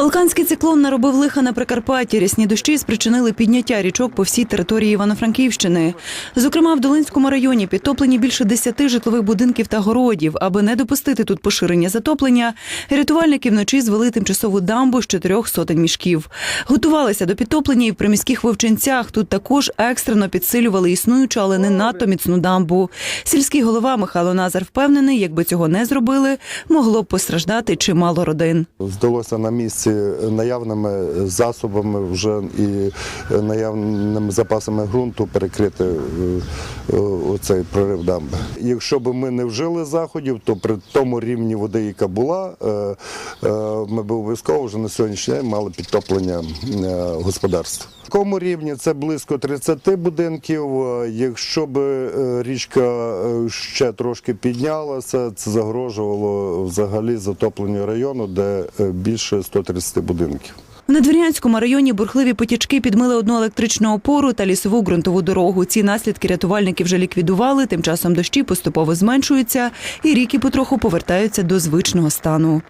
Балканський циклон наробив лиха на Прикарпатті. Рясні дощі спричинили підняття річок по всій території Івано-Франківщини. Зокрема, в Долинському районі підтоплені більше десяти житлових будинків та городів. Аби не допустити тут поширення затоплення, рятувальники вночі звели тимчасову дамбу з чотирьох сотень мішків. Готувалися до підтоплення і в приміських вовчинцях. Тут також екстрено підсилювали існуючу, але не надто міцну дамбу. Сільський голова Михайло Назар впевнений, якби цього не зробили, могло б постраждати чимало родин. Вдалося на місці наявними засобами вже і наявними запасами ґрунту перекрити е, е, оцей прорив дамби. Якщо б ми не вжили заходів, то при тому рівні води, яка була, е, е, ми б обов'язково вже на сьогоднішній день мали підтоплення е, господарств. В такому рівні це близько 30 будинків. Е, Якщо б е, річка е, ще трошки піднялася, це загрожувало взагалі затопленню району, де е, більше 130 будинків. В Надвірнянському районі бурхливі потічки підмили одну електричну опору та лісову ґрунтову дорогу. Ці наслідки рятувальники вже ліквідували. Тим часом дощі поступово зменшуються, і ріки потроху повертаються до звичного стану.